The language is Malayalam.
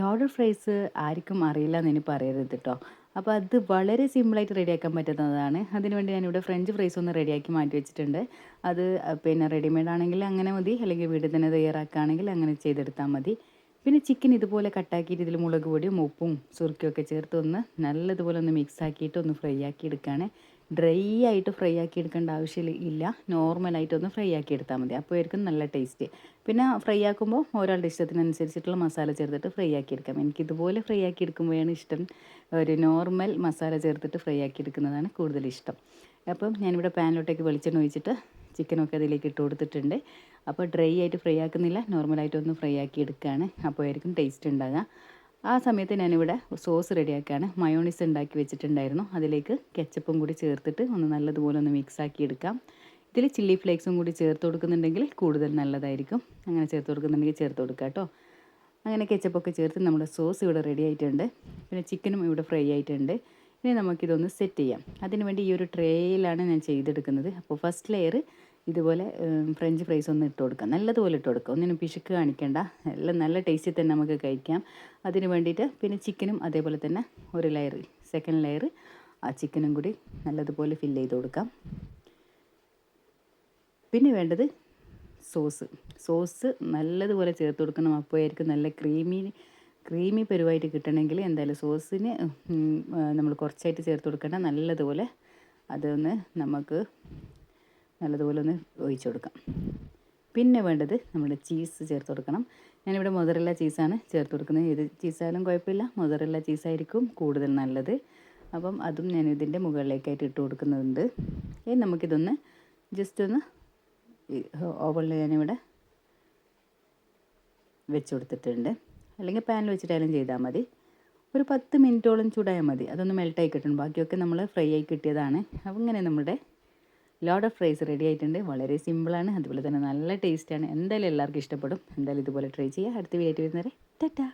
ലോഡർ ഫ്രൈസ് ആർക്കും അറിയില്ല എന്ന് ഇനി പറയരുത് കേട്ടോ അപ്പോൾ അത് വളരെ സിമ്പിളായിട്ട് റെഡിയാക്കാൻ പറ്റുന്നതാണ്. അതിനുവേണ്ടി ഞാനിവിടെ ഫ്രഞ്ച് ഫ്രൈസ് ഒന്ന് റെഡിയാക്കി മാറ്റി വെച്ചിട്ടുണ്ട്. അത് പിന്നെ റെഡിമെയ്ഡ് ആണെങ്കിൽ അങ്ങനെ മതി. അല്ലെങ്കിൽ വീട്ടിൽ തന്നെ തയ്യാറാക്കുകയാണെങ്കിൽ അങ്ങനെ ചെയ്തെടുത്താൽ മതി. പിന്നെ ചിക്കൻ ഇതുപോലെ കട്ടാക്കിയിട്ട് ഇതിൽ മുളക് പൊടിയും ഉപ്പും സുറുക്കിയൊക്കെ ചേർത്ത് ഒന്ന് നല്ലതുപോലെ ഒന്ന് മിക്സ് ആക്കിയിട്ട് ഒന്ന് ഫ്രൈ ആക്കി എടുക്കുകയാണ്. ഡ്രൈ ആയിട്ട് ഫ്രൈ ആക്കി എടുക്കേണ്ട ആവശ്യമില്ല ഒന്ന് ഫ്രൈ ആക്കി എടുത്താൽ മതി. അപ്പോഴായിരിക്കും നല്ല ടേസ്റ്റ് പിന്നെ ഫ്രൈ ആക്കുമ്പോൾ ഒരാളുടെ ഇഷ്ടത്തിനനുസരിച്ചിട്ടുള്ള മസാല ചേർത്തിട്ട് ഫ്രൈ ആക്കി എടുക്കാം. എനിക്ക് ഇതുപോലെ ഫ്രൈ ആക്കി എടുക്കുമ്പോഴാണ് ഇഷ്ടം. ഒരു നോർമൽ മസാല ചേർത്തിട്ട് ഫ്രൈ ആക്കി എടുക്കുന്നതാണ് കൂടുതൽ ഇഷ്ടം. അപ്പം ഞാനിവിടെ പാനിലോട്ടേക്ക് വെളിച്ചെണ്ണ ഒഴിച്ചിട്ട് ചിക്കനൊക്കെ അതിലേക്ക് ഇട്ട് കൊടുത്തിട്ടുണ്ട്. അപ്പോൾ ഡ്രൈ ആയിട്ട് ഫ്രൈ ആക്കുന്നില്ല നോർമലായിട്ടൊന്ന് ഫ്രൈ ആക്കി എടുക്കുകയാണ് അപ്പോഴായിരിക്കും ടേസ്റ്റ് ഉണ്ടാകുക ആ സമയത്ത് ഞാനിവിടെ സോസ് റെഡിയാക്കുകയാണ് മയോണീസ് ഉണ്ടാക്കി വെച്ചിട്ടുണ്ടായിരുന്നു. അതിലേക്ക് കെച്ചപ്പും കൂടി ചേർത്തിട്ട് ഒന്ന് നല്ലതുപോലെ ഒന്ന് മിക്സ് ആക്കി എടുക്കാം. ഇതിൽ ചില്ലി ഫ്ലേക്സും കൂടി ചേർത്ത് കൊടുക്കുന്നുണ്ടെങ്കിൽ കൂടുതൽ നല്ലതായിരിക്കും. അങ്ങനെ ചേർത്ത് കൊടുക്കുന്നുണ്ടെങ്കിൽ ചേർത്ത് കൊടുക്കുക കേട്ടോ. അങ്ങനെ കെച്ചപ്പൊക്കെ ചേർത്ത് നമ്മുടെ സോസ് ഇവിടെ റെഡി ആയിട്ടുണ്ട്. പിന്നെ ചിക്കനും ഇവിടെ ഫ്രൈ ആയിട്ടുണ്ട്. ഇനി നമുക്കിതൊന്ന് സെറ്റ് ചെയ്യാം. അതിനുവേണ്ടി ഈ ഒരു ട്രേയിലാണ് ഞാൻ ചെയ്തെടുക്കുന്നത്. അപ്പോൾ ഫസ്റ്റ് ലെയർ ഇതുപോലെ ഫ്രഞ്ച് ഫ്രൈസ് ഒന്ന് ഇട്ട് കൊടുക്കാം. നല്ലതുപോലെ ഇട്ട് കൊടുക്കുക ഒന്നിനും പിശുക്ക് കാണിക്കേണ്ട. എല്ലാം നല്ല ടേസ്റ്റിൽ തന്നെ നമുക്ക് കഴിക്കാം. അതിന് വേണ്ടിയിട്ട് പിന്നെ ചിക്കനും അതേപോലെ തന്നെ ഒരു ലെയർ സെക്കൻഡ് ലെയർ ആ ചിക്കനും കൂടി നല്ലതുപോലെ ഫില്ല് ചെയ്ത് കൊടുക്കാം. പിന്നെ വേണ്ടത് സോസ്. സോസ് നല്ലതുപോലെ ചേർത്ത് കൊടുക്കണം. അപ്പോഴായിരിക്കും നല്ല ക്രീമി ക്രീമി പരുവായിട്ട് കിട്ടണമെങ്കിൽ എന്തായാലും സോസിന് നമ്മൾ കുറച്ചായിട്ട് ചേർത്ത് കൊടുക്കേണ്ട നല്ലതുപോലെ അതൊന്ന് നമുക്ക് നല്ലതുപോലെ ഒന്ന് ഒഴിച്ചു കൊടുക്കാം. പിന്നെ വേണ്ടത് നമ്മൾ ചീസ് ചേർത്ത് കൊടുക്കണം. ഞാനിവിടെ മൊതറല്ല ചീസാണ് ചേർത്ത് കൊടുക്കുന്നത്. ഏത് ചീസായാലും കുഴപ്പമില്ല. മൊതറല്ല ചീസായിരിക്കും കൂടുതൽ നല്ലത്. അപ്പം അതും ഞാൻ ഇതിന്റെ മുകളിലേക്കായിട്ട് ഇട്ട് കൊടുക്കുന്നുണ്ട്. ഇനി നമുക്കിതൊന്ന് ജസ്റ്റ് ഒന്ന് ഓവണിൽ ഞാനിവിടെ വെച്ച് കൊടുത്തിട്ടുണ്ട്. അല്ലെങ്കിൽ പാനിൽ വെച്ചിട്ടായാലും ചെയ്താൽ മതി. ഒരു പത്ത് മിനിറ്റോളം ചൂടായാൽ മതി. അതൊന്ന് മെൽട്ടായി കിട്ടണം. ബാക്കിയൊക്കെ നമ്മൾ ഫ്രൈ ആയി കിട്ടിയതാണ്. അപ്പം ഇങ്ങനെ നമ്മുടെ ലോഡ് ഓഫ് ഫ്രൈസ് റെഡി ആയിട്ടുണ്ട്. വളരെ സിമ്പിളാണ് അതുപോലെ തന്നെ നല്ല ടേസ്റ്റാണ് എന്തായാലും എല്ലാവർക്കും ഇഷ്ടപ്പെടും. എന്തായാലും ഇതുപോലെ ട്രൈ ചെയ്യുക അടുത്ത വീഡിയോ ആയിട്ട് വരുന്നവരെ ടാറ്റാ.